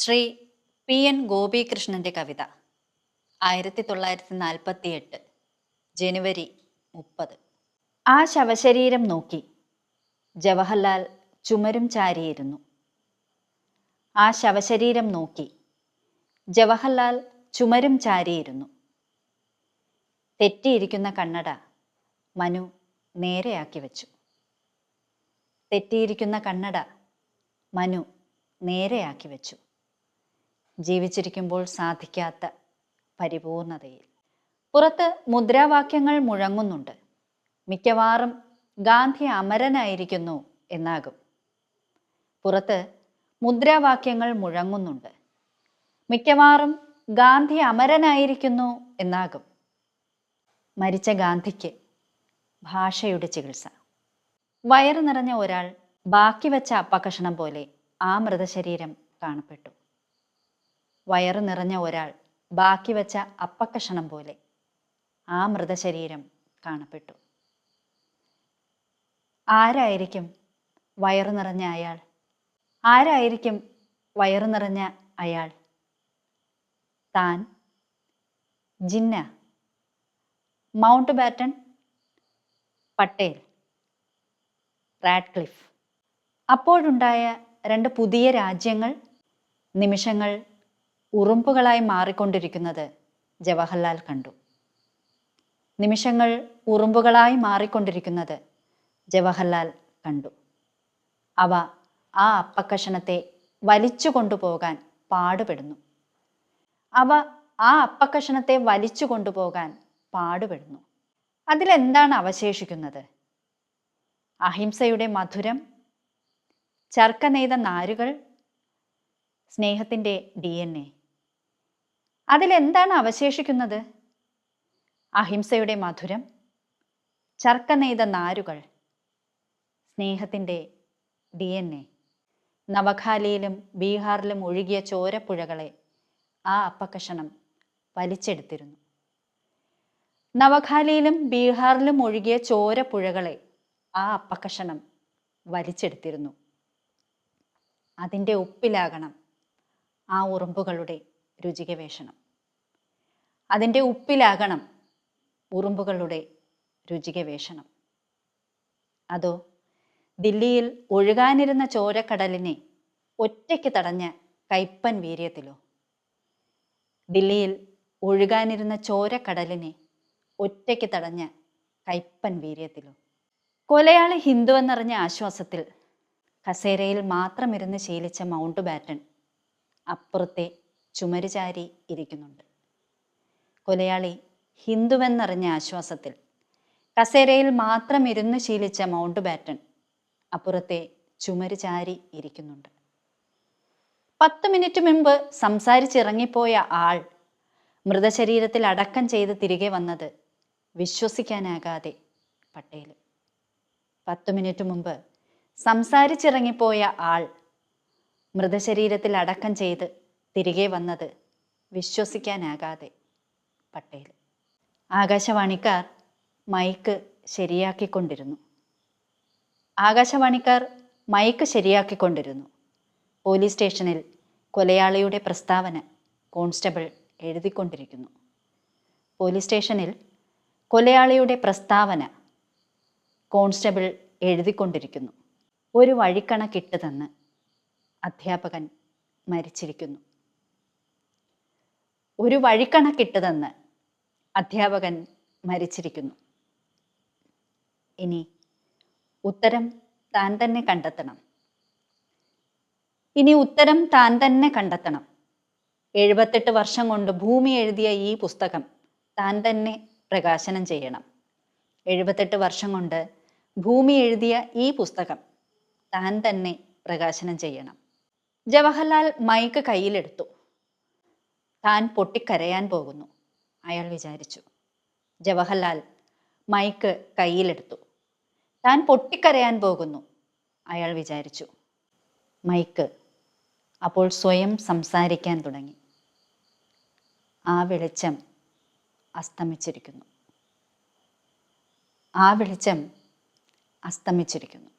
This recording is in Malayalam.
ശ്രീ പി എൻ ഗോപികൃഷ്ണന്റെ കവിത ആയിരത്തി തൊള്ളായിരത്തി നാൽപ്പത്തി എട്ട് ജനുവരി മുപ്പത്. ആ ശവശരീരം നോക്കി ജവഹർലാൽ ചുമരും ചാരിയിരുന്നു. ആ ശവശരീരം നോക്കി ജവഹർലാൽ ചുമരും ചാരിയിരുന്നു. തെറ്റിയിരിക്കുന്ന കണ്ണട മനു നേരെയാക്കി വെച്ചു. തെറ്റിയിരിക്കുന്ന കണ്ണട മനു നേരെയാക്കി വെച്ചു. ജീവിച്ചിരിക്കുമ്പോൾ സാധിക്കാത്ത പരിപൂർണതയിൽ. പുറത്ത് മുദ്രാവാക്യങ്ങൾ മുഴങ്ങുന്നുണ്ട്. മിക്കവാറും ഗാന്ധി അമരനായിരിക്കുന്നു എന്നാകും. പുറത്ത് മുദ്രാവാക്യങ്ങൾ മുഴങ്ങുന്നുണ്ട്. മിക്കവാറും ഗാന്ധി അമരനായിരിക്കുന്നു എന്നാകും. മരിച്ച ഗാന്ധിക്ക് ഭാഷയുടെ ചികിത്സ. വയറ് നിറഞ്ഞ ഒരാൾ ബാക്കി വെച്ച അപ്പകഷണം പോലെ ആ മൃതശരീരം കാണപ്പെട്ടു. വയറ് നിറഞ്ഞ ഒരാൾ ബാക്കി വെച്ച അപ്പക്കഷണം പോലെ ആ മൃതശരീരം കാണപ്പെട്ടു. ആരായിരിക്കും വയറു നിറഞ്ഞ അയാൾ? ആരായിരിക്കും വയറു നിറഞ്ഞ അയാൾ? താൻ Jinnah Mountbatten Patel Radcliffe. അപ്പോഴുണ്ടായ രണ്ട് പുതിയ രാജ്യങ്ങൾ നിമിഷങ്ങൾ ഉറുമ്പുകളായി മാറിക്കൊണ്ടിരിക്കുന്നത് ജവഹർലാൽ കണ്ടു. നിമിഷങ്ങൾ ഉറുമ്പുകളായി മാറിക്കൊണ്ടിരിക്കുന്നത് ജവഹർലാൽ കണ്ടു. അവ ആ അപ്പക്കഷണത്തെ വലിച്ചു കൊണ്ടുപോകാൻ പാടുപെടുന്നു. അവ ആ അപ്പക്കഷണത്തെ വലിച്ചു കൊണ്ടുപോകാൻ പാടുപെടുന്നു. അതിലെന്താണ് അവശേഷിക്കുന്നത്? അഹിംസയുടെ മധുരം ചർക്ക നെയ്ത നാരുകൾ സ്നേഹത്തിന്റെ ഡി എൻ എ. അതിലെന്താണ് അവശേഷിക്കുന്നത്? അഹിംസയുടെ മധുരം ചർക്ക നെയ്ത നാരുകൾ സ്നേഹത്തിന്റെ ഡി എൻ എ നവഖാലിയിലും ബീഹാറിലും ഒഴുകിയ ചോരപ്പുഴകളെ ആ അപ്പക്കഷണം വലിച്ചെടുത്തിരുന്നു. നവഖാലിയിലും ബീഹാറിലും ഒഴുകിയ ചോരപ്പുഴകളെ ആ അപ്പക്കഷണം വലിച്ചെടുത്തിരുന്നു. അതിന്റെ ഉപ്പിലാകണം ആ ഉറുമ്പുകളുടെ രുചികവേഷണം. അതിന്റെ ഉപ്പിലാകണം ഉറുമ്പുകളുടെ രുചികവേഷണം. അതോ ദില്ലിയിൽ ഒഴുകാനിരുന്ന ചോരക്കടലിനെ ഒറ്റയ്ക്ക് തടഞ്ഞ കൈപ്പൻ വീര്യത്തിലോ? ദില്ലിയിൽ ഒഴുകാനിരുന്ന ചോരക്കടലിനെ ഒറ്റയ്ക്ക് തടഞ്ഞ കൈപ്പൻ വീര്യത്തിലോ? കൊലയാളി ഹിന്ദു എന്നറിഞ്ഞ ആശ്വാസത്തിൽ കസേരയിൽ മാത്രം ഇരുന്ന് ശീലിച്ച മൗണ്ട് ബാറ്റൺ അപ്പുറത്തെ ചുമരുചാരി ഇരിക്കുന്നുണ്ട്. കൊലയാളി ഹിന്ദുവെന്നറിഞ്ഞ ആശ്വാസത്തിൽ കസേരയിൽ മാത്രം ഇരുന്ന് ശീലിച്ച മൗണ്ട് ബാറ്റൺ അപ്പുറത്തെ ചുമരുചാരി ഇരിക്കുന്നുണ്ട്. പത്ത് മിനിറ്റ് മുമ്പ് സംസാരിച്ചിറങ്ങിപ്പോയ ആൾ മൃതശരീരത്തിൽ അടക്കം ചെയ്ത് തിരികെ വന്നത് വിശ്വസിക്കാനാകാതെ പട്ടേൽ പത്ത് മിനിറ്റ് മുമ്പ് സംസാരിച്ചിറങ്ങിപ്പോയ ആൾ മൃതശരീരത്തിൽ അടക്കം ചെയ്ത് തിരികെ വന്നത് വിശ്വസിക്കാനാകാതെ പട്ടേൽ. ആകാശവാണിക്കാർ മൈക്ക് ശരിയാക്കിക്കൊണ്ടിരുന്നു. ആകാശവാണിക്കാർ മൈക്ക് ശരിയാക്കിക്കൊണ്ടിരുന്നു. പോലീസ് സ്റ്റേഷനിൽ കൊലയാളിയുടെ പ്രസ്താവന കോൺസ്റ്റബിൾ എഴുതിക്കൊണ്ടിരിക്കുന്നു. പോലീസ് സ്റ്റേഷനിൽ കൊലയാളിയുടെ പ്രസ്താവന കോൺസ്റ്റബിൾ എഴുതിക്കൊണ്ടിരിക്കുന്നു. ഒരു വഴിക്കണക്കിട്ട് തന്ന് അധ്യാപകൻ മരിച്ചിരിക്കുന്നു. ഒരു വഴിക്കണക്കിട്ട് തന്ന് അധ്യാപകൻ മരിച്ചിരിക്കുന്നു. ഇനി ഉത്തരം താൻ തന്നെ കണ്ടെത്തണം. ഇനി ഉത്തരം താൻ തന്നെ കണ്ടെത്തണം. എഴുപത്തെട്ട് വർഷം കൊണ്ട് ഭൂമി എഴുതിയ ഈ പുസ്തകം താൻ തന്നെ പ്രകാശനം ചെയ്യണം. എഴുപത്തെട്ട് വർഷം കൊണ്ട് ഭൂമി എഴുതിയ ഈ പുസ്തകം താൻ തന്നെ പ്രകാശനം ചെയ്യണം. ജവഹർലാൽ മൈക്ക് കയ്യിലെടുത്തു. താൻ പൊട്ടിക്കരയാൻ പോകുന്നു. അയാൾ വിചാരിച്ചു. ജവഹർലാൽ മൈക്ക് കയ്യിലെടുത്തു. താൻ പൊട്ടിക്കരയാൻ പോകുന്നു അയാൾ വിചാരിച്ചു. മൈക്ക് അപ്പോൾ സ്വയം സംസാരിക്കാൻ തുടങ്ങി. ആ വെളിച്ചം അസ്തമിച്ചിരിക്കുന്നു. ആ വെളിച്ചം അസ്തമിച്ചിരിക്കുന്നു.